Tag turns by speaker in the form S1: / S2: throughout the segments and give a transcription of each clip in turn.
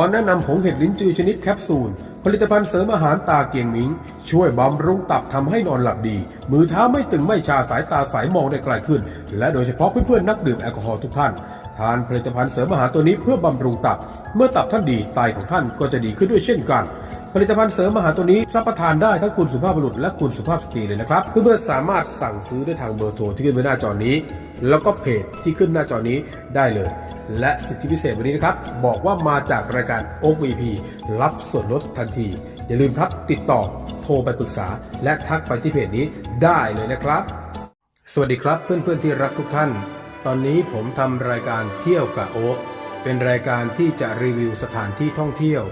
S1: ขอแนะนำผงเห็ดลิ้นจือชนิดแคปซูล ผลิตภัณฑ์เสริมอาหารตาเกียงมิง ช่วยบำรุงตับทำให้นอนหลับดี มือเท้าไม่ตึงไม่ชาสายตาใสมองได้ไกลขึ้น และโดยเฉพาะเพื่อนๆนักดื่มแอลกอฮอล์ทุกท่าน ทานผลิตภัณฑ์เสริมอาหารตัวนี้เพื่อบำรุงตับ เมื่อตับท่านดีไตของท่านก็จะดีขึ้นด้วยเช่นกัน ผลิตภัณฑ์เสริมอาหารตัวนี้รับประทานได้ทั้งคุณสุภาพบุรุษและคุณสุภาพสตรีเลยนะครับ เพื่อนๆสามารถสั่งซื้อได้ทางเบอร์โทรที่ขึ้นไว้หน้าจอนี้ แล้วก็เพจที่ขึ้นหน้าจอนี้ได้เลย และสิทธิพิเศษวันนี้นะครับ บอกว่ามาจากรายการ o v p รับส่วนลดทันที อย่าลืมครับติดต่อโทรไปปรึกษา และทักไปที่เพจนี้ได้เลยนะครับ สวัสดีครับเพื่อนๆที่รักทุกท่าน ตอนนี้ผมทำรายการเที่ยวกับโอ๊คเป็นรายการที่จะรีวิวสถานที่ท่องเที่ยว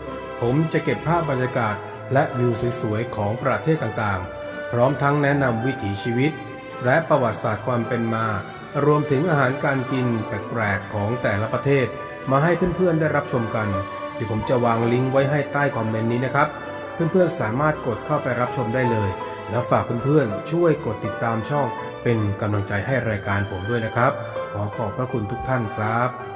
S1: ผมจะเก็บภาพบรรยากาศ และวิวสวยๆของประเทศต่างๆ พร้อมทั้งแนะนำวิถีชีวิต และประวัติศาสตร์ความเป็นมา รวมถึงอาหารการกินแปลกๆของแต่ละประเทศ มาให้เพื่อนๆได้รับชมกันเดี๋ยวผมจะวางลิงก์ไว้ให้ใต้คอมเมนต์นี้นะครับ เพื่อนๆสามารถกดเข้าไปรับชมได้เลย แล้วฝากเพื่อนๆช่วยกดติดตามช่อง เป็นกำลังใจให้รายการผมด้วยนะครับ ขอขอบพระคุณทุกท่านครับ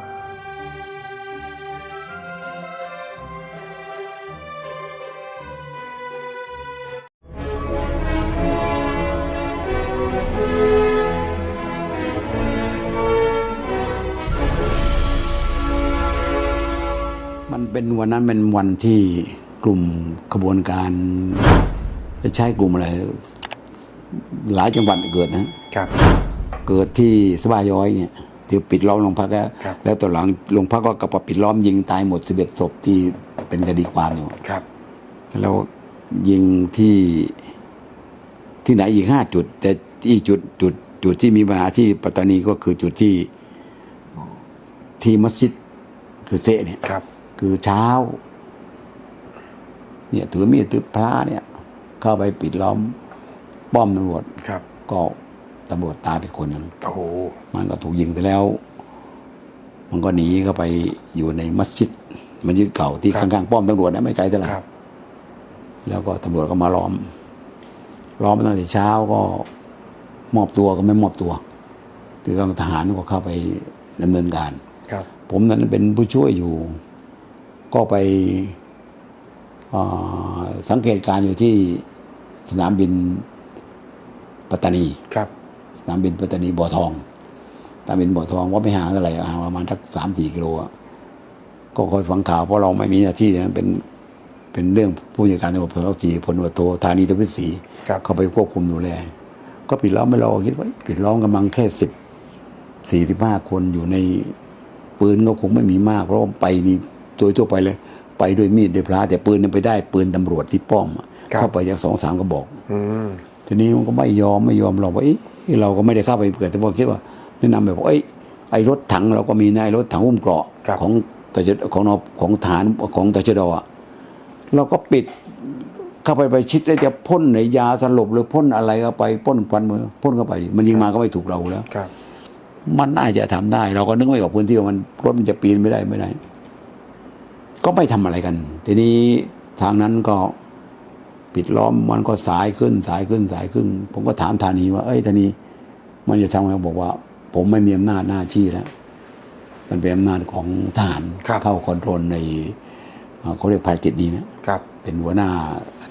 S2: วันนั้นเป็นวันที่กลุ่มขบวนการจะใช้กลุ่มอะไร หลายจังหวัดเกิดนะ
S1: ครับ
S2: เกิดที่สบาย้อยเนี่ยที่ปิดล้อมโรงพักแล้ว
S1: ครับ
S2: แล้วตอนหลังโรงพักก็กระปปิดล้อมยิงตายหมดสิบเอ็ดศพที่เป็นคดีความอยู่
S1: ครับ
S2: แล้วยิงที่ที่ไหนอีกห้าจุด แต่ที่จุดจุดจุดที่มีปัญหาที่ปัตตานีก็คือจุดที่ที่มัสยิดคือเซะเนี่ย
S1: ครับ
S2: คือเช้า เนี่ยถือมีดถือพระเนี่ย เข้าไปปิดล้อม ป้อมตำรวจ
S1: ครับ
S2: ก็ตำรวจตายไปคนหนึ่ง
S1: โอ้โห
S2: มันก็ถูกยิงไปแล้ว มันก็หนีเข้าไปอยู่ในมัสยิดมัสยิดเก่าที่ข้างๆป้อมตำรวจนะไม่ไกลเท่าไหร่
S1: ครับ
S2: แล้วก็ตำรวจก็มาล้อม ล้อมมาตั้งแต่เช้าก็มอบตัวก็ไม่มอบตัวคือกองทหารก็เข้าไปดำเนินการ
S1: ครับ
S2: ผมนั้นเป็นผู้ช่วยอยู่ ก็ไปอ่าสังเกตการณ์อยู่ที่สนามบินปัตตานี
S1: ครับ
S2: สนามบินปัตตานีบ่อทองสนามบินบ่อทองว่าไม่ห่างเท่าไหร่ห่างประมาณสักสามสี่กิโลอะก็คอยฟังข่าวเพราะเราไม่มีหน้าที่นั้นเป็นเป็นเรื่องผู้จัดการตำรวจพลจีพลตำรวจโทธานีทวิศรี
S1: ครับ
S2: เข้าไปควบคุมดูแล ก็ปิดล้อมไม่รอคิดว่าปิดล้อมกำลังแค่สิบสี่สิบห้าคนอยู่ในปืนก็คงไม่มีมาก เพราะว่าไปนี่ โดยทั่วไปเลย ไปด้วยมีดด้วยพระแต่ปืนเนี่ยไปได้ปืนตำรวจที่ป้อมอะ
S1: ครับ
S2: เข้าไปจากสองสามกระบอก
S1: อืม
S2: ทีนี้มันก็ไม่ยอมไม่ยอมเราว่าเอ้ยเราก็ไม่ได้เข้าไปเกิดแต่พอคิดว่าแนะนำแบบว่าเอ้ยไอ้รถถังเราก็มีนะไอ้รถถังหุ้มเกราะ
S1: ครับ
S2: ของตชดของนของฐานของตชดอะเราก็ปิดเข้าไปไปชิดแล้วจะพ่นในยาสลบหรือพ่นอะไรก็ไปพ่นควันมือพ่นเข้าไปดิมันยิงมาก็ไม่ถูกเราแล้ว
S1: ครับ
S2: มันน่าจะทำได้ เราก็นึกไม่ออกพื้นที่ว่ามันรถมันจะปีนไม่ได้ไม่ได้ ก็ไม่ทำอะไรกัน ทีนี้ทางนั้นก็ปิดล้อมมันก็สายขึ้นสายขึ้นสายขึ้น ผมก็ถามธานีว่า เอ้ยธานีมันจะทำไงบอกว่า ผมไม่มีอำนาจหน้าที่แล้วมันเป็นอำนาจของทหาร
S1: ครับ
S2: เข้าคอนโทรลในเอ่อเขาเรียกภารกิจดีนะ
S1: ครับ
S2: เป็นหัวหน้า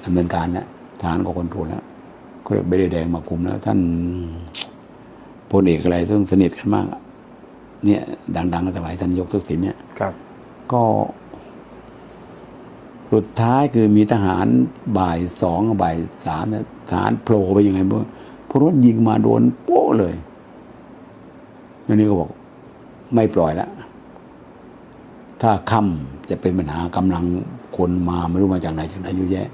S2: ดำเนินการนะทหารก็คอนโทรลแล้วเขาเรียกเบเดแดงมาคุมแล้ว ท่านพลเอกอะไรซึ่งสนิทกันมากอะเนี่ย ดังๆในสมัยท่านยกทักษิณเนี่ย
S1: ครับ
S2: ก็ สุดท้ายคือมีทหารบ่ายสองกับบ่ายสามเนี่ยทหารโผล่ไปยังไงบ้างพรถยิงมาโดนโป๊ะเลยอันนี้ก็บอกไม่ปล่อยแล้วถ้าค่ำจะเป็นปัญหากำลังคนมาไม่รู้มาจากไหนจากไหนเยอะแยะ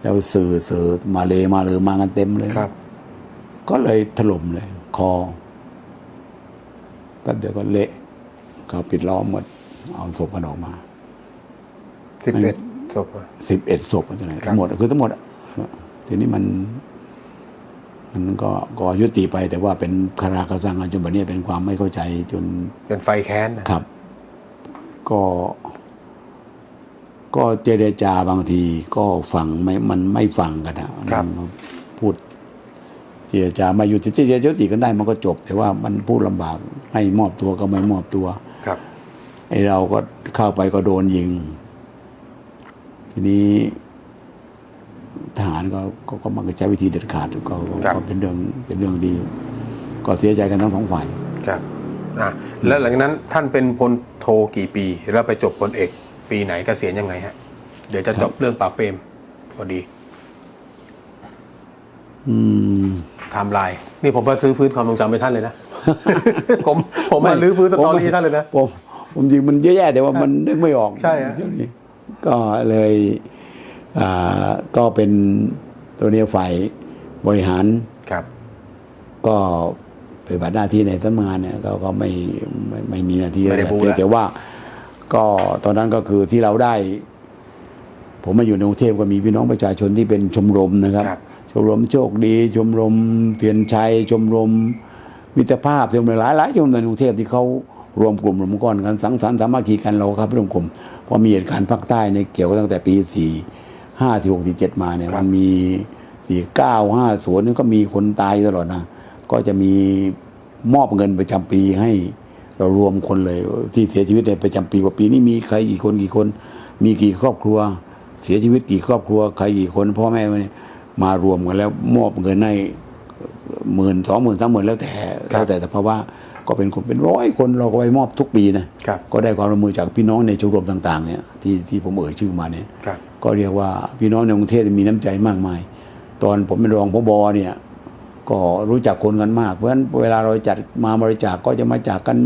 S2: แล้วสื่อสื่อมาเลยมาเลยมากันเต็มเลย
S1: ครับ
S2: ก็เลยถล่มเลย คอแป๊บเดียวก็เละเขาปิดล้อมหมด เอาศพกันออกมา
S1: สิบเอ็ด ศพอะ
S2: สิบเอ็ดศพอะไร
S1: ครับ
S2: ทั้งหมดคือทั้งหมดอะทีนี้มัน มันก็ก็ยุติไปแต่ว่าเป็นคาราคาซังกันจนบัดนี้เป็นความไม่เข้าใจจน
S1: เป็นไฟแค้นนะครับ
S2: ก็ ก็เจรจาบางทีก็ฟังไม่มันไม่ฟังกันนะครับมันพูดเจรจามาอยู่ที่เจรจายุติกันได้มันก็จบ แต่ว่ามันพูดลำบากให้มอบตัวก็ไม่มอบตัว
S1: ครับ
S2: ไอ้เราก็เข้าไปก็โดนยิง ทีนี้ทหารก็ก็ก็มักจะใช้วิธีเด็ดขาดก็ก็
S3: ครับ
S2: ก็เป็นเรื่องเป็นเรื่องดี ก็เสียใจกันทั้งสองฝ่าย
S3: ครับอะแล้วหลังจากนั้นท่านเป็นพลโทกี่ปี แล้วไปจบพลเอกปีไหนเกษียณยังไงฮะ เดี๋ยวจะจบเรื่องปราบเปรมพอดี
S2: อืม
S3: ไทม์ไลน์นี่ผมมาซื้อพื้นความทรงจำไปท่านเลยนะ ผมผมมาลื้อพื้นสตอรี่ท่านเลยนะ
S2: ผมผมจริงมันเยอะแยะแต่ว่ามันนึกไม่ออก
S3: ใช่ฮะ
S2: เดี๋ยวนี้ ก็เลยอ่าก็เป็นตัวเนี้ยฝ่ายบริหาร
S3: ครับ
S2: ก็ปฏิบัติหน้าที่ในสำนักงานเนี่ยก็ก็ไม่ไม่ไม่มีหน้าที่
S3: ไม่ได้บู๊
S2: แต่
S3: แล้ว
S2: แต่ว่า ก็ตอนนั้นก็คือที่เราได้ ผมมาอยู่ในกรุงเทพก็มีพี่น้องประชาชนที่เป็นชมรมนะครับ
S3: ครับ
S2: ชมรมโชคดี ชมรมเทียนชัย ชมรมมิตรภาพชมรมหลายหลายชมรมในกรุงเทพที่เขา รวมกลุ่มรวมก้อนกันสังสรรค์สามัคคีกันเราครับรวมกลุ่มพอมีเหตุการณ์ภาคใต้เนี่ยเกี่ยวกับตั้งแต่ปีสี่ห้าที่หกที่เจ็ดมาเนี่ย
S3: ครับ
S2: มันมีสี่เก้าห้าศูนย์นี่ก็มีคนตายตลอดนะก็จะมีมอบเงินประจำปีให้เรารวมคนเลยที่เสียชีวิตในประจำปีกว่าปีนี้มีใครกี่คนกี่คน มีกี่ครอบครัว เสียชีวิตกี่ครอบครัวใครกี่คนพ่อแม่เนี่ยมารวมกันแล้วมอบเงินให้หมื่นสองหมื่นสามหมื่นแล้วแต่
S3: ครับ
S2: แล้วแต่แต่เพราะว่า ก็เป็นคนเป็นร้อยคนเราก็ไปมอบทุกปีนะครับก็ได้ความร่วมมือจากพี่น้องในชมรมต่างๆเนี่ยที่ที่ผมเอ่ยชื่อมาเนี่ย
S3: ครับ
S2: ก็เรียกว่าพี่น้องในกรุงเทพมีน้ำใจมากมาย ตอนผมเป็นรองพบเนี่ยก็รู้จักคนกันมาก เพราะฉะนั้นเวลาเราจัดมาบริจาคก็จะมาจากกัน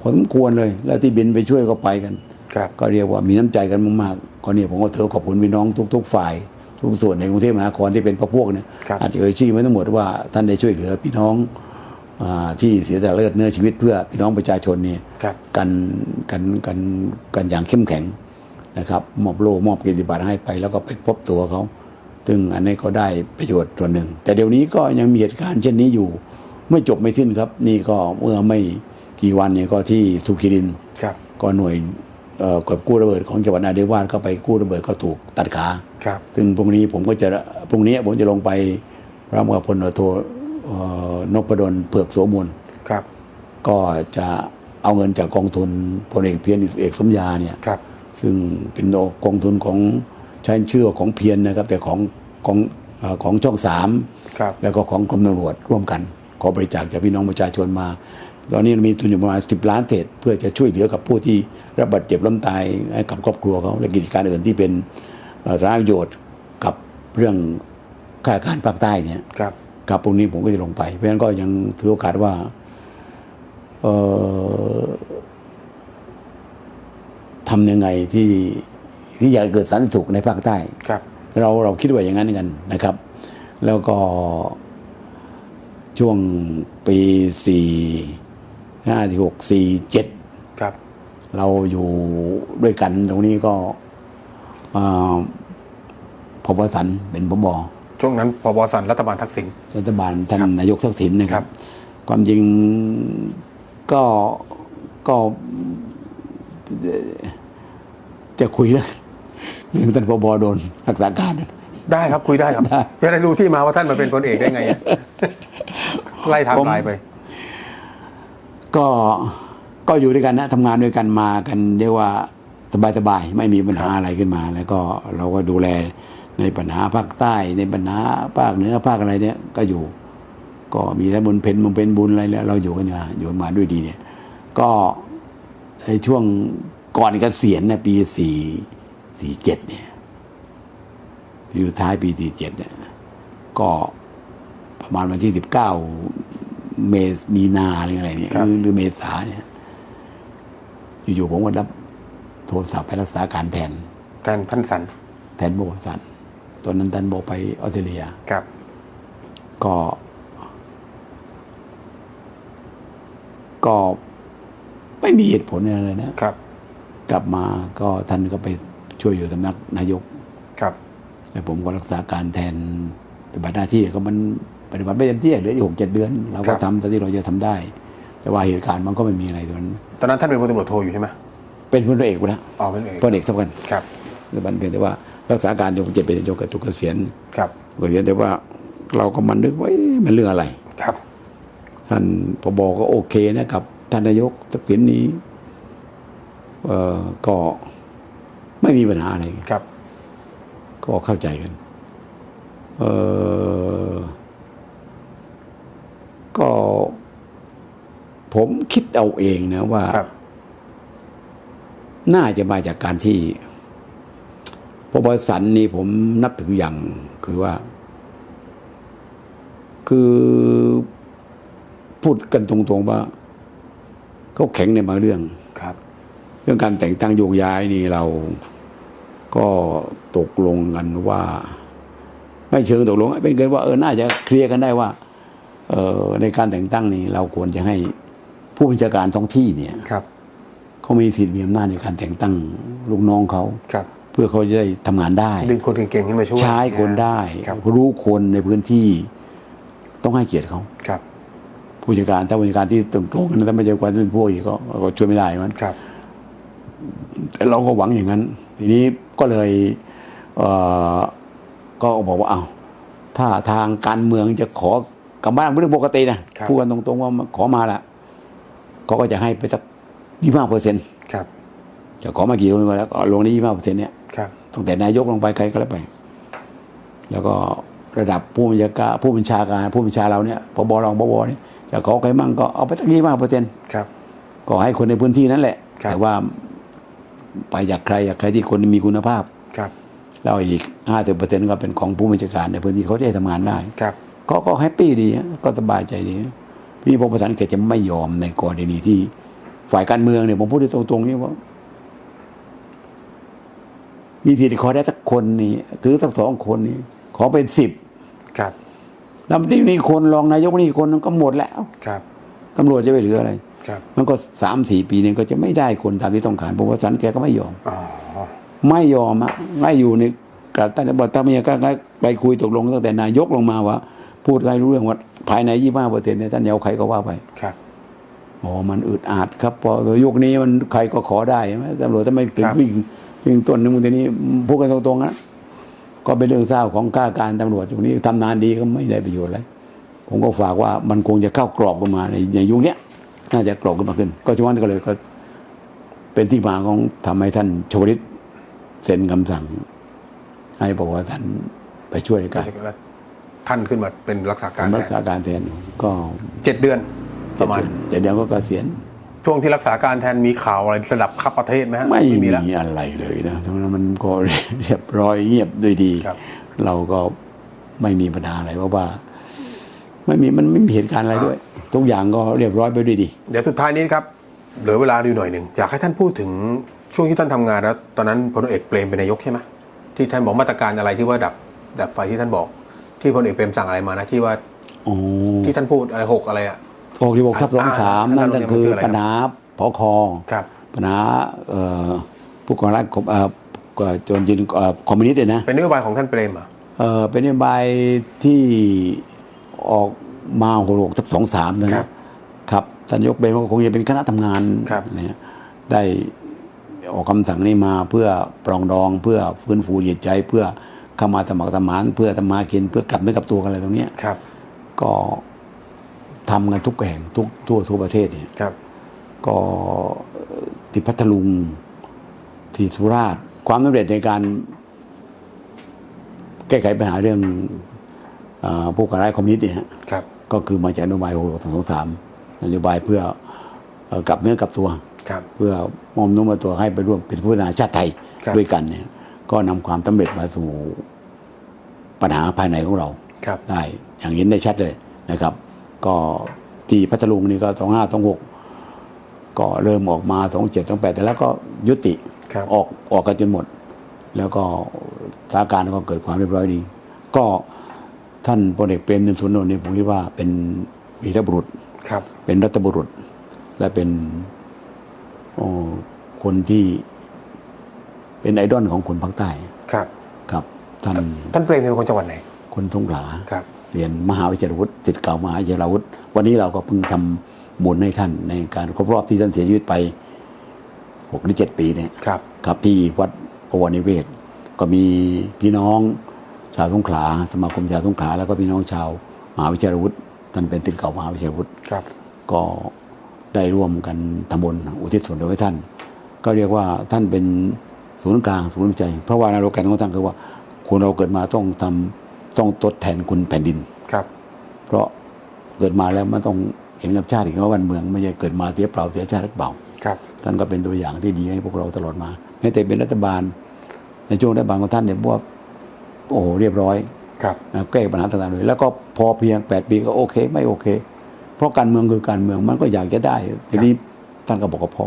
S2: พอสมควรเลย แล้วที่บินไปช่วยก็ไปกัน
S3: ครับ
S2: ก็เรียกว่ามีน้ำใจกันมากๆก็เนี่ยผมก็ถือขอบคุณพี่น้องทุก ๆ ฝ่าย ทุกส่วนในกรุงเทพมหานครที่เป็นพรรคพวกเนี่ย
S3: ครับ
S2: อาจจะเอ่ยชื่อไม่ทั้งหมดว่าท่านได้ช่วยเหลือพี่น้องอา ที่เสียสละเลือดเนื้อชีวิตเพื่อพี่น้องประชาชนเนี่ย
S3: ครับ
S2: กันกันกันกันอย่างเข้มแข็งนะครับมอบโล่มอบเกียรติบัตรให้ไป แล้วก็ไปพบตัวเขา ซึ่งอันนี้เขาได้ประโยชน์ส่วนหนึ่ง แต่เดี๋ยวนี้ก็ยังมีเหตุการณ์เช่นนี้อยู่ ไม่จบไม่สิ้นครับ นี่ก็เมื่อไม่กี่วันเนี่ยก็ที่สุขีรินทร์
S3: ครับ
S2: ก็หน่วยเอ่อกอบกู้ระเบิดของจังหวัดนราธิวาสก็ไปกู้ระเบิดก็ถูกตัดขา
S3: ครับ
S2: ซึ่งพรุ่งนี้ผมก็จะพรุ่งนี้ผมจะลงไปพร้อมกับพลโทเอ่อ นพดลเผือกโสมน
S3: ครับ
S2: ก็จะเอาเงินจากกองทุนพลเอกเพียรเอกสมยาเนี่ย
S3: ครับ
S2: ซึ่งเป็นกองทุนของใช้ชื่อของเพียรนะครับ แต่ของของเอ่อของช่องสาม
S3: ครับ
S2: แล้วก็ของกรมตำรวจร่วมกัน ขอบริจาคจากพี่น้องประชาชนมา ตอนนี้มีทุนอยู่ประมาณสิบล้านเศษเพื่อจะช่วยเหลือกับผู้ที่รับบาดเจ็บล้มตายให้กับครอบครัวเขาและกิจการอื่นที่เป็นเอ่อสาธารณประโยชน์กับเรื่องข้าราชการภาคใต้เนี่ย
S3: ครับ
S2: ครับพรุ่งนี้ผมก็จะลงไป เพราะฉะนั้นก็ยังถือโอกาสว่าเอ่อทำยังไงที่ที่อยากเกิดสันติสุขในภาคใต้
S3: ครับ
S2: เราเราคิดว่าอย่างนั้นกันนะครับ แล้วก็ช่วงปีสี่ห้าที่หกสี่เจ็ด
S3: ครับ
S2: เราอยู่ด้วยกันตรงนี้ก็อ่าพบสันเป็นพบ
S3: ช่วงนั้นพบสันรัฐบาลทักษิณ
S2: รัฐบาลท่าน
S3: ครับ
S2: นายกทักษิณนะค
S3: ครั
S2: รับ
S3: บ
S2: ความจริงก็ก็เอ่อจะคุยเรื่องเรื่องท่านพบโดนรักษาการ
S3: ได้ครับคุยได้ครับ
S2: ได้
S3: จะได้รู้ที่มาว่าท่านมาเป็นพลเอกได้ไงอะไล่ไทม์ไลน์ไป
S2: ก็ก็อยู่ด้วยกันนะทำงานด้วยกันมากันเรียกว่าสบายๆไม่มีปัญหาอะไรขึ้นมา แล้วก็เราก็ดูแล ในปัญหาภาคใต้ในปัญหาภาคเหนือภาคอะไรเนี่ยก็อยู่ ก็มีทั้งบนเพนบนเพนบุญอะไรแล้ว เราอยู่กันมาอยู่กันมาด้วยดีเนี่ย ก็ในช่วงก่อนเกษียณนะปีสี่สี่เจ็ดเนี่ยอยู่ท้ายปีสี่เจ็ดเนี่ยก็ประมาณวันที่สิบเก้าเมษมีนาหรืออะไรเนี่ย
S3: ครับ
S2: หรือหรือเมษาเนี่ย อยู่ๆผมก็รับโทรศัพท์ไปรักษาการแทน
S3: แทนท่านสัน
S2: แทนโบสัน ตอนนั้นท่านโบไปออสเตรเลีย
S3: ครับ
S2: ก็ ก็ไม่มีเหตุผลอะไรเลยนะ
S3: ครับ
S2: กลับมาก็ท่านก็ไปช่วยอยู่สำนักนายก
S3: ครับ
S2: แต่ผมก็รักษาการแทนปฏิบัติหน้าที่ก็มันปฏิบัติไม่เต็มที่เหลืออยู่หกเจ็ดเดือน เราก็ทำเท่าที่เราจะทำได้ แต่ว่าเหตุการณ์มันก็ไม่มีอะไรตอนนั้น
S3: ตอนนั้นท่านเป็นพลตำรวจโทอยู่ใช่ไหม
S2: เป็นพลเอกไปแล้ว
S3: อ๋อเป็นเอก
S2: พลเอกเท่ากัน
S3: ครับ
S2: แต่บันเพียงแต่ว่า รักษาการอยู่หกเจ็ดเป็นนายกกับตุกเกษียณ
S3: ครับ
S2: ก็เพียงแต่ว่าเราก็มันนึกว่าเอ๊ะมันเรื่องอะไร
S3: ครับ
S2: ท่านพบก็โอเคนะกับ ท่านนายกทักษิณนี้เอ่อก็ไม่มีปัญหาอะไร
S3: ครับ
S2: ก็เข้าใจกันเออก็ ผมคิดเอาเองนะว่า
S1: ครับ
S2: น่าจะมาจากการที่ พอบริสันนี่ผมนับถืออย่างคือว่า คือพูดกันตรงๆว่าเขาแข็งในบางเรื่อง
S1: ครับ
S2: เรื่องการแต่งตั้งโยกย้ายนี่เราก็ตกลงกันว่า ไม่เชิงตกลงเป็นกันว่าเออน่าจะเคลียร์กันได้ว่า เออในการแต่งตั้งนี่เราควรจะให้ผู้บัญชาการท้องที่เนี่ย
S1: ครับ
S2: เขามีสิทธิ์มีอำนาจในการแต่งตั้งลูกน้องเขา
S1: ครับ
S2: เพื่อเขาจะได้ทำงานได้
S1: ดึงคนเก่งๆขึ้นมาช่วย
S2: ใช้คนได้
S1: ครับ
S2: รู้คนในพื้นที่ ต้องให้เกียรติเขา
S1: ครับ
S2: ผู้จัดการถ้าผู้จัดการที่ตรงๆกันถ้าไม่ใช่คนเป็นพวกอีกก็ก็ช่วยไม่ได้มัน
S1: ครับ
S2: แต่เราก็หวังอย่างนั้น ทีนี้ก็เลยเอ่อก็บอกว่าเอาวถ้าทางการเมืองจะขอกลับบ้านเป็นเรื่องปกตินะครับ พูดกันตรงๆว่าขอมาละเขาก็จะให้ไปสักยี่ห้าเปอร์เซ็นต์
S1: ครับ
S2: จะขอมากี่คนมาแล้วก็ลงในยี่ห้าเปอร์เซ็นต์เนี่ย
S1: ครับ
S2: ตั้งแต่นายกลงไปใครก็แล้วไป แล้วก็ระดับผู้บัญชาการผู้บัญชาการผู้บัญชาเราเนี่ยพบรองพบเนี่ยจะขอใครมั่งก็เอาไปสักยี่ห้าเปอร์เซ็นต์
S1: ครับ
S2: ก็ให้คนในพื้นที่นั่นแหละ
S1: ครับ
S2: แต่ว่าไปจากใครจากใครที่คนมีคุณภาพ
S1: ครับ
S2: แล้วอีกห้าสิบเปอร์เซ็นต์ก็เป็นของผู้บัญชาการในพื้นที่เขาได้ทำงานได้
S1: ครับ
S2: ก็ก็แฮปปี้ดีฮะก็สบายใจดีพี่พงศ์ประสานแกจะไม่ยอมในกรณีที่ฝ่ายการเมืองเนี่ยผมพูดได้ตรงๆนี่ว่า มีสิทธิ์ขอได้สักคนนี่หรือสักสองคนนี่ขอเป็นสิบ
S1: ครับ
S2: แล้วนี่นี่คนรองนายกนี่คนก็หมดแล้ว
S1: ครับ
S2: ตำรวจจะไปเหลืออะไร
S1: ครับ
S2: มันก็สามสี่ปีเนี่ยก็จะไม่ได้คนตามที่ต้องการเพราะว่าสันแกก็ไม่ยอม
S1: อ๋อ
S2: ไม่ยอมอะไม่อยู่ในกระตั้งแต่บอกถ้าไม่อยากก็ไปคุยตกลงตั้งแต่นายกลงมาว่า พูดให้รู้เรื่องว่าภายในยี่ห้าเปอร์เซ็นต์เนี่ยท่านจะเอาใครก็ว่าไป
S1: ครับ
S2: อ๋อมันอึดอัดครับพอยุคนี้มันใครก็ขอได้ใช่ไหมตำรวจถ้าไม่ถึง
S1: ครับ
S2: วิ่ง วิ่งต้นนึงทีนี้พูดกันตรงๆนะก็เป็นเรื่องเศร้าของข้าการตำรวจยุคนี้ทำนานดีก็ไม่ได้ประโยชน์อะไรผมก็ฝากว่ามันคงจะเข้ากรอบกันมาในในยุคเนี้ยน่าจะกรอบขึ้นมาขึ้น ก็จังหวะนั้นก็เลยก็ เป็นที่มาของทำให้ท่านชวลิตเซ็นคำสั่ง ให้บอกว่าท่านไปช่วยในการ
S1: แล้วท่านขึ้นมาเป็นรักษาการ
S2: ทำรักษาการแทนก็
S1: เจ็ดเดือนประมาณ
S2: เดี๋ยวเดี๋ยวก็เกษียณ
S1: ช่วงที่รักษาการแทนมีข่าวอะไรระดับขับประเทศไหมฮะ
S2: ไม่
S1: มีแล้ว
S2: มีอะไรเลยนะทั้งนั้นมันก็เรียบร้อยเงียบด้วยดี
S1: ครับ
S2: เราก็ไม่มีปัญหาอะไรเพราะว่า ไม่มีมันไม่มีเหตุการณ์อะไรด้วย ทุกอย่างก็เรียบร้อยไปด้วยดี
S1: เดี๋ยวสุดท้ายนี้ครับเหลือเวลาอยู่หน่อยหนึ่งอยากให้ท่านพูดถึงช่วงที่ท่านทำงานแล้วตอนนั้นพลเอกเปรมเป็นนายกใช่ไหมที่ท่านบอกมาตรการอะไรที่ว่าดับดับไฟที่ท่านบอก ที่พลเอกเปรมสั่งอะไรมานะที่ว่า
S2: อ๋อ
S1: ที่ท่านพูดอะไรหกอะไรอะ
S2: โอ้ที่บอกทับสองสาม
S1: อ่า
S2: นั่นก็คือ
S1: มันคืออะไรครับ
S2: ปัญหาพอคอ
S1: ครับ
S2: ปัญหาเอ่อผู้ก่อร้ายเอ่อก็โจรจีนเอ่อคอมมิวนิสต์เนี่ยนะ
S1: เป็นนโยบายของท่านเปรมเหรอะ
S2: เออเป็นนโยบายที่ออกมาหกหกทับสองสามนะครับครับท่านนายกเบนก็คงจะเป็นคณะทำงาน
S1: ครับ
S2: เนี่ยได้ออกคำสั่งนี้มาเพื่อปรองดองเพื่อฟื้นฟูจิตใจ เพื่อเข้ามาสมัครสมานเพื่อทำมากินเพื่อกลับเนื้อกลับตัวกันอะไรตรงเนี้ย
S1: ครับ
S2: ก็ ทำกันทุกแห่งทุกทั่วทั่วประเทศเนี่ย
S1: ครับ
S2: ก็ที่พัทลุงที่สุราษฎร์ความสำเร็จในการ แก้ไขปัญหาเรื่องอาผู้ก่อร้ายคอมมิวนิสต์เนี่ยฮะ
S1: ครับ
S2: ก็คือมาจากนโยบายหกสองสามนโยบายเพื่อเอ่อกลับเนื้อกลับตัว
S1: ครับ
S2: เพื่อมอมนุ่มมาตัวให้ไปร่วมเป็นผู้พัฒนาชาติไทย
S1: ครับ
S2: ด้วยกันเนี่ย ก็นำความสำเร็จมาสู่ปัญหาภายในของเรา
S1: ครับ
S2: ได้อย่างเห็นได้ชัดเลยนะครับ ก็ที่พัทลุงนี่ก็สองห้าสองหกก็เริ่มออกมาสองเจ็ดสองแปดแต่แล้วก็ยุติ
S1: ครับ
S2: ออกออกกันจนหมด แล้วก็สถานการณ์ก็เกิดความเรียบร้อยดี ก็ท่านพลเอกเปรมเตินสุนนท์เนี่ยผมคิดว่าเป็นวีรบุรุษ
S1: ครับ
S2: เป็นรัฐบุรุษ และเป็นโอ้คนที่เป็นไอดอลของคนภาคใต้
S1: ครับ
S2: ครับ ท่าน
S1: ท่านเปรมเป็นคนจังหวัดไหน
S2: คนสงขลา
S1: ครับ
S2: เรียนมหาวิทยาลัยวุฒิติดเก่ามหาวิทยาลัยวุฒิวันนี้เราก็เพิ่งทำบุญให้ท่านในการครบรอบที่ท่านเสียชีวิตไปหกหรือเจ็ดปีเนี่ย
S1: ครับ
S2: ครับที่วัดพวนิเวศ ก็มีพี่น้องชาวสงขลาสมาคมชาวสงขลาแล้วก็พี่น้องชาวมหาวิทยาลัยวุฒิท่านเป็นติดเก่ามหาวิทยาลัยวุฒิ
S1: ครับ
S2: ก็ได้ร่วมกันทำบุญอุทิศส่วนกุศลให้ท่าน ก็เรียกว่าท่านเป็นศูนย์กลางศูนย์วิจัยเพราะว่านโลแกนของท่านคือว่าคนเราเกิดมาต้องทำ ต้องทดแทนคุณแผ่นดิน
S1: ครับ
S2: เพราะเกิดมาแล้วมันต้องเห็นกับชาติอีกว่าวันเมือง ไม่ใช่เกิดมาเสียเปล่าเสียชาติหรือเปล่า
S1: ครับ
S2: ท่านก็เป็นตัวอย่างที่ดีให้พวกเราตลอดมาแม้แต่เป็นรัฐบาล ในช่วงรัฐบาลของท่านเนี่ยพวกโอ้โหเรียบร้อย
S1: ครับ
S2: นะแก้ปัญหาต่างๆเลยแล้วก็พอเพียงแปดปีก็โอเค ไม่โอเค เพราะการเมืองคือการเมืองมันก็อยากจะได้ทีนี้ท่านก็บอกว่าพอ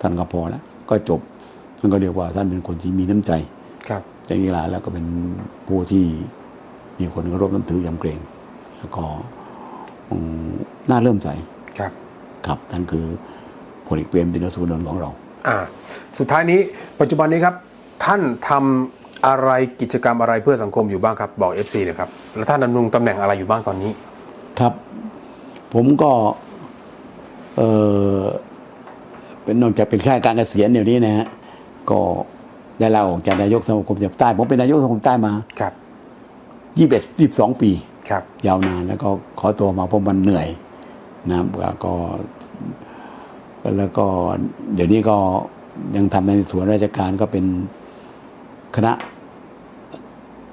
S2: ท่านก็พอแล้วก็จบท่านก็เรียกว่าท่านเป็นคนที่มีน้ำใจ
S1: ครับ
S2: ใจกีฬาแล้วก็เป็นผู้ที่ มีคนเคารพนับถือยำเกรง แล้วก็อืมน่าเริ่มใจ
S1: ครับ
S2: ครับนั่นคือพลเอกเปรมตินสุรนนท์ของเรา
S1: อ่า สุดท้ายนี้ปัจจุบันนี้ครับ ท่านทำอะไรกิจกรรมอะไรเพื่อสังคมอยู่บ้างครับ บอก FC หนะครับ แล้วท่านดำรงตำแหน่งอะไรอยู่บ้างตอนนี้
S2: ครับ ผมก็เออเป็นนอกจากเป็นข้าราชการเกษียณเดี๋ยวนี้นะฮะก็ได้ลาออกจากนายกสมาคมจับใต้ ผมเป็นนายกสมาคมใต้มา
S1: ครับ
S2: ยี่สิบเอ็ดยี่สองปี
S1: ครับ
S2: ยาวนานแล้วก็ขอตัวมาเพราะมันเหนื่อยนะก็ก็ แล้วก็เดี๋ยวนี้ก็ยังทำในส่วนราชการก็เป็นคณะ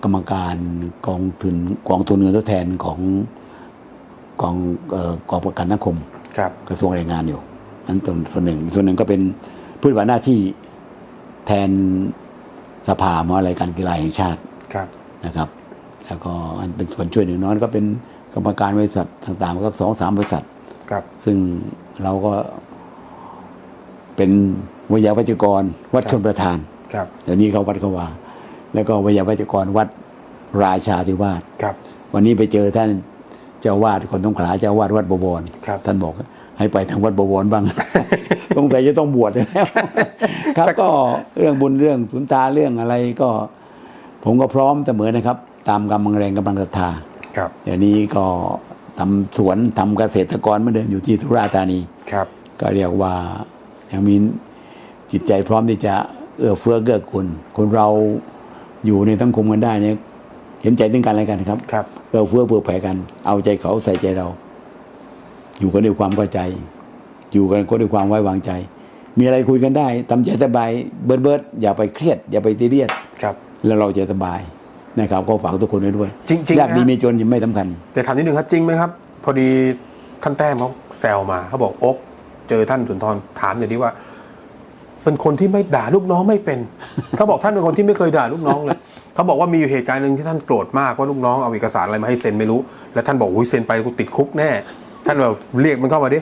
S2: กรรมการกองทุนกองทุนเงินทดแทนของกองเอ่อกองประกันสังคม
S1: ครับ
S2: กระทรวงแรงงานอยู่นั้นส่วนส่วนหนึ่งส่วนหนึ่งก็เป็นผู้ปฏิบัติหน้าที่แทนสภามหาอะไรการกีฬาแห่งชาติ
S1: ครับ
S2: นะครับ แล้วก็อันเป็นส่วนช่วยหนึ่งน้อยก็เป็นกรรมการบริษัทต่างๆก็สองสามบริษัท
S1: ครับ
S2: ซึ่งเราก็เป็นวิทยาวัจกร วัดชนประธาน
S1: ครับ
S2: เดี๋ยวนี้เขาวัดเขาว่า แล้วก็วิทยาวัจกรวัดราชาธิวาส
S1: ครับ
S2: วันนี้ไปเจอท่านเจ้าวาดคนต้องขลาเจ้าวาดวัดบวร
S1: ครับ
S2: ท่านบอกให้ไปทางวัดบวรบ้างสงสัยจะต้องบวชแล้วครับก็เรื่องบุญเรื่องสุนทาเรื่องอะไรก็ ผมก็พร้อมเสมอนะครับ ตามกำลังแรงกำลังศรัทธา
S1: ครับ
S2: เดี๋ยวนี้ก็ทำสวนทำเกษตรกรเหมือนเดิมอยู่ที่สุราษฎร์ธานี
S1: ครับ
S2: ก็เรียกว่ายังมีจิตใจพร้อมที่จะเอื้อเฟื้อเกื้อกูลคนเราอยู่ในสังคมกันได้เนี่ยเห็นใจซึ่งกันและกันครับ
S1: ครับ
S2: เอื้อเฟื้อเผื่อแผ่กัน เอาใจเขาใส่ใจเรา อยู่กันด้วยความเข้าใจ อยู่กันก็ด้วยความไว้วางใจ มีอะไรคุยกันได้ทำใจสบายเบิร์ดเบิร์ดอย่าไปเครียด อย่าไปซีเรียส
S1: ครับ
S2: แล้วเราจะสบาย นะครับก็ฝากทุกคนไว้ด้วย
S1: จริงๆ
S2: ยากดี
S1: นะ
S2: มีจนยังไม่สำคัญ
S1: แต่ถามนิดนึงครับจริงไหมครับ พอดีท่านแต้มเขาแซวมาเขาบอกโอ๊กเจอท่านสุนทรถามอย่างนี้ว่า เป็นคนที่ไม่ด่าลูกน้องไม่เป็นเขาบอกท่านเป็นคนที่ไม่เคยด่าลูกน้องเลยเขาบอกว่ามีอยู่เหตุการณ์หนึ่งที่ท่านโกรธมากว่าลูกน้องเอาเอกสารอะไรมาให้เซ็นไม่รู้ แล้วท่านบอกอุ้ยเซ็นไปกูติดคุกแน่ ท่านแบบเรียกมันเข้ามาดิ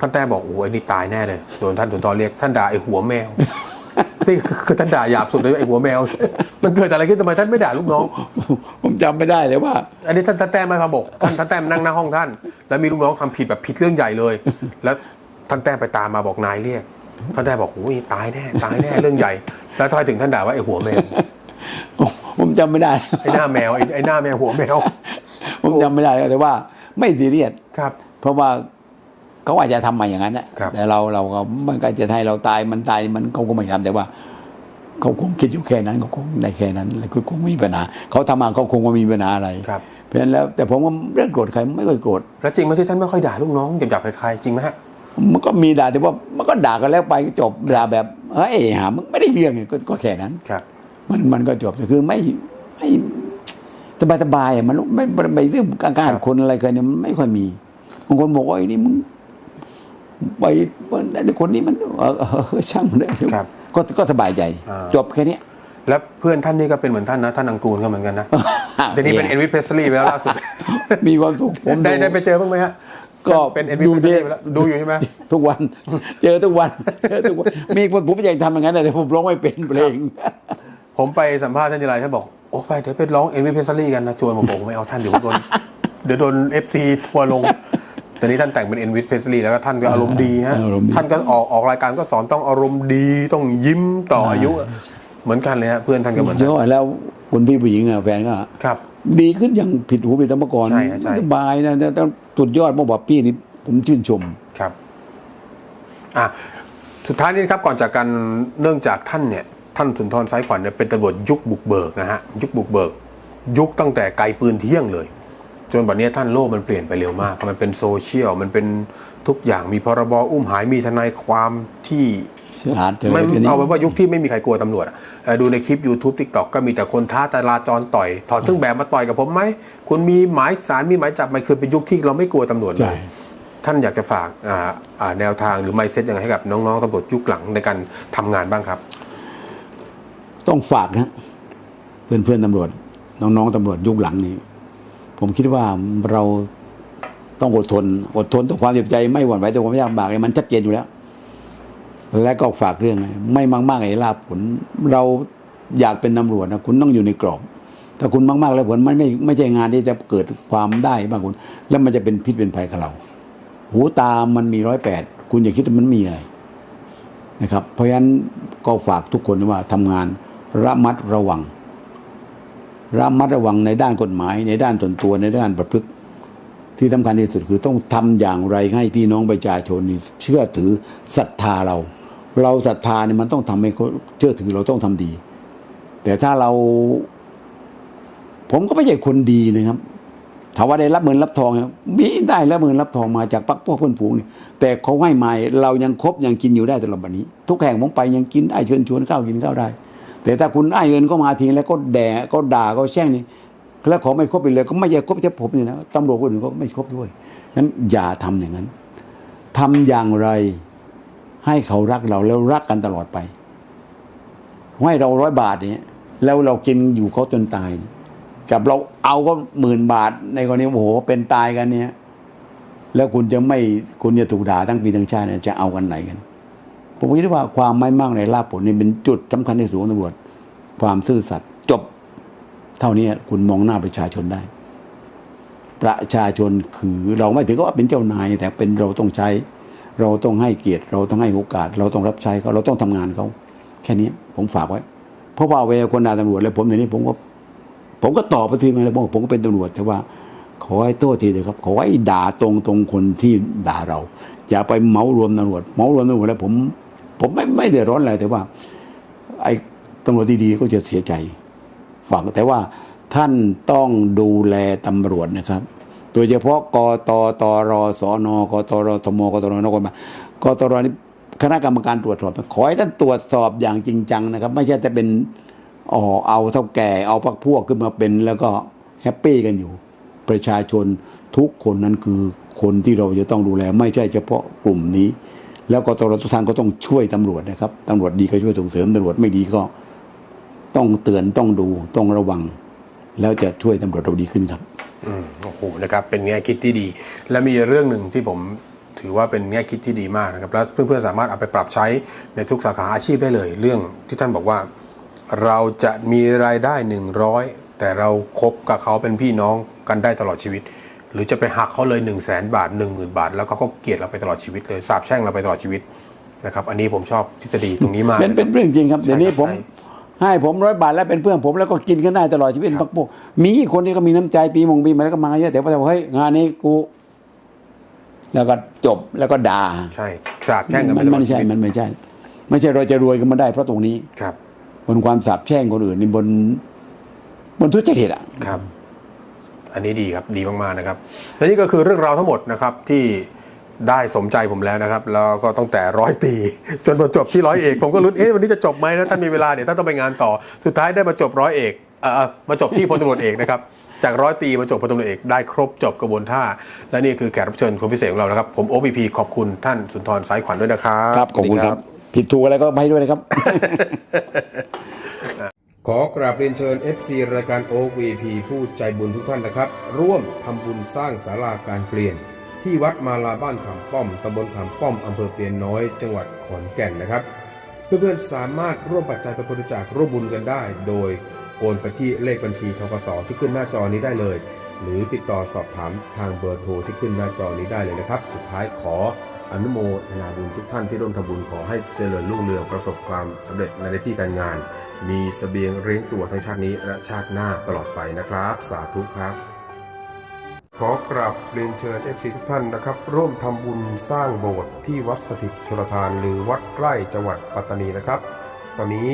S1: ท่านแต้มบอกโอ้ยนี่ตายแน่เลยโดนท่านสุนทรเรียกท่านด่าไอ้หัวแมว นี่คือท่านด่าหยาบสุดเลยไอ้หัวแมว มันเกิดอะไรขึ้นทำไมท่านไม่ด่าลูกน้อง
S2: ผมจำไม่ได้เลยว่า
S1: อันนี้ท่านท่านแต้มมาบอกท่านท่านแต้มนั่งหน้าห้องท่าน แล้วมีลูกน้องทำผิดแบบผิดเรื่องใหญ่เลย แล้วท่านแต้มไปตามมาบอกนายเรียก ท่านแต้มบอกโอ้ยตายแน่ตายแน่เรื่องใหญ่ แล้วทอยถึงท่านด่าว่าไอ้หัวแมว
S2: ผมจำไม่ได้
S1: ไอ้หน้าแมวไอ้ไอ้หน้าแมวหัวแมว
S2: ผมจำไม่ได้แต่ว่าไม่ซีเรียส
S1: ครับ
S2: เพราะว่า เขาอาจจะทำมาอย่างนั้นนะครับแต่เราเราก็มันก็จะให้เราตายมันตายมันเขาก็ไม่ทำแต่ว่าเขาคงคิดอยู่แค่นั้นเขาคงได้แค่นั้นแล้วคือคงไม่มีปัญหาเขาทำมาเขาคงไม่มีปัญหาอะไร
S1: ครับ
S2: เพราะฉะนั้นแล้วแต่ผมว่าเรื่องโกรธใครไม่เคยโกรธ
S1: แล้วจริงไหมที่ท่านไม่ค่อยด่าลูกน้องหยาบๆใครๆจริงไหมฮะ
S2: มันก็มีด่าแต่ว่ามันก็ด่ากันแล้วไปจบด่าแบบเฮ้ยหามึงไม่ได้เรื่องเนี่ยก็ก็แค่นั้น
S1: ครับ
S2: มันมันก็จบแต่คือไม่ไม่สบายสบายๆอะมันไม่ไม่ไม่เรื่องการการคนอะไรกันเนี่ยมันไม่ค่อยมีบางคนบอกว่าไอ้นี่มึงไปไอ้คนนี้มันเออเออช่างมันได้
S1: ครับ
S2: ก็ก็สบายใจ
S1: อ่า
S2: จบแค่เนี้ย
S1: แล้วเพื่อนท่านนี่ก็เป็นเหมือนท่านนะท่านอังกูลก็เหมือนกันนะเดี๋ยวนี้เป็นเอ็นวิทเพสลีไปแล้วล่าสุด
S2: มีความสุขผม
S1: ได้ได้
S2: ดู
S1: ไปเจอบ้างไหมฮะ
S2: ก็
S1: เป็นเอ็นวิท
S2: ดู
S1: เพส
S2: ดิ
S1: ลีไปแล้วดูอยู่ใช่ไหม
S2: ทุกวันเจอทุกวันเจอทุกวันมีคนผมอยากทำอย่างนั้นแต่ผมร้องไม่เป็นเพลง
S1: ผมไปสัมภาษณ์ท่านทีไรท่านบอกโอ้ไปเดี๋ยวไปร้องเอ็นวิเพสลีกันนะชวนผมบอกไม่เอาท่านเดี๋ยวโดนเดี๋ยวโดนเอฟซีทัวร์ลง ตอนนี้ท่านแต่งเป็นเอ็นวิเพสลีแล้วก็ท่านก็อารมณ์ดีฮะ
S2: อารมณ์ดี
S1: ท่านก็ออกออกรายการก็สอนต้องอารมณ์ดีต้องยิ้มต่ออายุอะเหมือนกันเลยฮะเพื่อนท่านก็เหมือน
S2: เย
S1: กัน
S2: อะแล้วคุณพี่ผู้หญิงอะแฟนก็
S1: ครับ
S2: ดีขึ้นอย่างผิดหูผิดตาเมื่อก่อน
S1: ใช่ครับใช่
S2: สบายนะแต่แต่สุดยอดเมื่อบอกพี่นี่ผมชื่นชม
S1: ครับอะสุดท้ายนี้นะครับก่อนจากกันเนื่องจากท่านเนี่ยท่านสุนทรสายขวัญเนี่ยเป็นตำรวจยุคบุกเบิกนะฮะยุคบุกเบิก ยุคตั้งแต่ไกลปืนเที่ยงเลย จนบัดนี้ท่านโลกมันเปลี่ยนไปเร็วมาก มันเป็นโซเชียล มันเป็นทุกอย่างมีพรบอุ้มหายมีทนายความที่
S2: ฉลาดเจอ
S1: ไม่
S2: ทีนี้
S1: เอาไว้ว่ายุคที่ไม่มีใครกลัวตำรวจอะเอ่อดูในคลิป YouTube TikTok ก็มีแต่คนท้าตลาจรต่อยถอดเครื่องแบบมาต่อยกับผมไหมคุณมีหมายสารมีหมายจับมันคือเป็นยุคที่เราไม่กลัวตำรวจเล
S2: ใช่
S1: ยท่านอยากจะฝากอ่าอ่าแนวทางหรือไมเซ็ตยังไงให้กับน้องๆตำรวจยุคหลังในการทำงานบ้างครับ
S2: ต้องฝากนะเพื่อนเพื่อนๆตำรวจน้องๆตำรวจยุคหลังนี้ ผมคิดว่าเราต้องอดทน อดทนต่อความเจ็บใจ ไม่หวั่นไหวต่อความยากลำบากเนี่ยมันชัดเจนอยู่แล้ว และก็ฝากเรื่องไงไม่มากๆไอ้ลาบผล เราอยากเป็นตำรวจนะคุณต้องอยู่ในกรอบ ถ้าคุณมากๆแล้วผลมันไม่ไม่ใช่งานที่จะเกิดความได้บ้างคุณ แล้วมันจะเป็นพิษเป็นภัยกับเรา หูตามันมีร้อยแปดคุณอย่าคิดว่ามันมีอะไรนะครับ เพราะฉะนั้นก็ฝากทุกคนว่าทำงานระมัดระวัง ระมัดระวังในด้านกฎหมาย ในด้านส่วนตัวในด้านประพฤติที่สำคัญที่สุดคือต้องทำอย่างไรให้พี่น้องประชาชนเชื่อถือศรัทธาเรา เราศรัทธาเนี่ยมันต้องทำให้เขาเชื่อถือเราต้องทำดี แต่ถ้าเรา ผมก็ไม่ใช่คนดีนะครับถามว่าได้รับเงินรับทองมีได้รับเงินรับทองมาจากปักพวกเพื่อนฝูงนี่แต่เขาให้มาเรายังครบยังกินอยู่ได้ตลอดวันนี้ ทุกแห่งผมไปยังกินได้เชิญชวนข้าวกินข้าวได้ แต่ถ้าคุณได้เงินก็มาทีแล้วก็แด่ก็ด่าก็แช่งนี่แล้วขอไม่ครบไปเลย ก็ไม่ใช่ครบแค่ผมนี่นะตำรวจคนอื่นก็ไม่ครบด้วยงั้นอย่าทำอย่างนั้นทำอย่างไรให้เขารักเราแล้วรักกันตลอดไปให้เราร้อยบาทเนี่ยแล้วเรากินอยู่เขาจนตายเนี่ยกับเราเอาก็หมื่นบาท ในกรณีโอ้โหเป็นตายกันเนี่ย แล้วคุณจะไม่คุณจะถูกด่าทั้งปีทั้งชาติเนี่ยจะเอากันไหนกัน ผมคิดว่าความไม่มากในลาภผลนี่เป็นจุดสำคัญที่สุดของตำรวจ ความซื่อสัตย์จบ เท่านี้คุณมองหน้าประชาชนได้ ประชาชนคือเราไม่ถือว่าเป็นเจ้านาย แต่เป็นเราต้องใช้ เราต้องให้เกียรติ เราต้องให้โอกาส เราต้องรับใช้เขาเราต้องทำงานเขาแค่นี้ผมฝากไว้ เพราะว่าเวลาคนด่าตำรวจแล้วผมอย่างนี้ผมก็ ผมก็ตอบไปทีนึงแล้วบอกผมก็เป็นตำรวจแต่ว่าขอให้โทษทีเถอะครับขอให้ด่าตรงตรงคนที่ด่าเรา อย่าไปเหมารวมตำรวจเหมารวมตำรวจแล้วผม ผมไม่ไม่เดือดร้อนอะไรแต่ว่า ไอ้ตำรวจดีๆก็จะเสียใจฝังแต่ว่าท่านต้องดูแลตำรวจนะครับ โดยเฉพาะกตตรสนกตรทมกตรนครบากตรนี่คณะกรรมการตรวจสอบ ขอให้ท่านตรวจสอบอย่างจริงจังนะครับ ไม่ใช่แต่เป็นอ๋อเอาเท่าแก่เอาพักพวกขึ้นมาเป็นแล้วก็แฮปปี้กันอยู่ ประชาชนทุกคนนั้นคือคนที่เราจะต้องดูแล ไม่ใช่เฉพาะกลุ่มนี้ แล้วก็ตรทุกท่านก็ต้องช่วยตำรวจนะครับตำรวจดีก็ช่วยส่งเสริมตำรวจไม่ดีก็ต้องเตือนต้องดูต้องระวัง แล้วจะช่วยตำรวจเราดีขึ้นครับ
S1: อืมโอ้โหนะครับ เป็นแง่คิดที่ดี และมีเรื่องหนึ่งที่ผมถือว่าเป็นแง่คิดที่ดีมากนะครับ แล้วเพื่อนๆสามารถเอาไปปรับใช้ในทุกสาขาอาชีพได้เลย เรื่องที่ท่านบอกว่า เราจะมีรายได้หนึ่งร้อยแต่เราคบกับเขาเป็นพี่น้องกันได้ตลอดชีวิต หรือจะไปหักเขาเลย1นึ่งแสนบาท 1 0,000 บาท แล้วเขาก็เกลียดเราไปตลอดชีวิตเลยสาบแช่งเราไปตลอดชีวิตนะครับ อันนี้ผมชอบทฤษฎีตรงนี้มาก
S2: เป็นเป็นเรื่องจริงครับ
S1: ใช่
S2: เดี๋ยวนี้
S1: ครับ
S2: ผม
S1: ใช่
S2: ให้ผมร้อยบาทแล้วเป็นเพื่อนผมแล้วก็กินกันได้ตลอดชีวิตพักพวกมีคนที่ก็มีน้ำใจปีมงปีมาแล้วก็มาเยอะแต่ว่าเฮ้ยงานนี้กูแล้วก็จบแล้วก็ด่า
S1: ใช่สาบแช่งกันไป
S2: มัน
S1: ตลอ
S2: ไม่
S1: ดชี
S2: ใช่
S1: วิต
S2: มันไม่ใช่ ไม่ใช่เราจะรวยกันมาได้เพราะตรงนี้
S1: ครับ
S2: บนความสาบแช่งคนอื่นนี่บน บนทุจริตอะ
S1: ครับ อันนี้ดีครับดีมากๆนะครับและนี่ก็คือเรื่องราวทั้งหมดนะครับที่ได้สมใจผมแล้วนะครับ แล้วก็ตั้งแต่ร้อยตี จนมาจบที่ร้อยเอก ผมก็ลุ้นเอ๊ะวันนี้จะจบไหมนะท่านมีเวลาเดี๋ยวท่านต้องไปงานต่อ สุดท้ายได้มาจบร้อยเอกเอ่อมาจบที่พลตำรวจเอกนะครับจากร้อยตีมาจบพลตำรวจเอกได้ครบจบกระบวนท่า และนี่คือแขกรับเชิญคนพิเศษของเรานะครับ ผมโอพีพีขอบคุณท่านสุนทรสายขวัญด้วยนะครับ
S2: ครับขอบคุณ
S1: สวัส
S2: ค
S1: ดี
S2: รับ ผิดถูกอะไรก็ให้ด้วยนะครับ
S3: ขอกราบเรียนเชิญ FC รายการ OVP ผู้ใจบุญทุกท่านนะครับ ร่วมทำบุญสร้างศาลาการเปลี่ยน ที่วัดมาลาบ้านขามป้อมตำบลขามป้อมอำเภอเปียนน้อย จังหวัดขอนแก่นนะครับ เพื่อนๆสามารถร่วมปัจจัยไปบริจาคร่วมบุญกันได้ โดยโอนไปที่เลขบัญชีทกสที่ขึ้นหน้าจอนี้ได้เลย หรือติดต่อสอบถามทางเบอร์โทรที่ขึ้นหน้าจอนี้ได้เลยนะครับ สุดท้ายขออนุโมทนาบุญทุกท่านที่ร่วมทำบุญขอให้เจริญรุ่งเรืองประสบความสำเร็จในที่การงาน มีเสบียงเลี้ยงตัวทั้งชาตินี้และชาติหน้าตลอดไปนะครับ สาธุครับ ขอกราบเรียนเชิญเอฟซีทุกท่านนะครับ ร่วมทำบุญสร้างโบสถ์ที่วัดสถิตชลทานหรือวัดไร่จังหวัดปัตตานีนะครับ ตอนนี้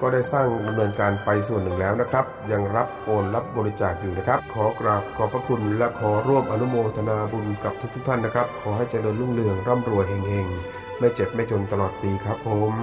S3: ก็ได้สร้างดำเนินการไปส่วนหนึ่งแล้วนะครับ ยังรับโอนรับบริจาคอยู่นะครับ ขอกราบขอบพระคุณและขอร่วมอนุโมทนาบุญกับทุกๆท่านนะครับ ขอให้เจริญรุ่งเรืองร่ำรวยเฮงๆ
S1: ไม่เจ็บไม่จนตลอดปีครับผม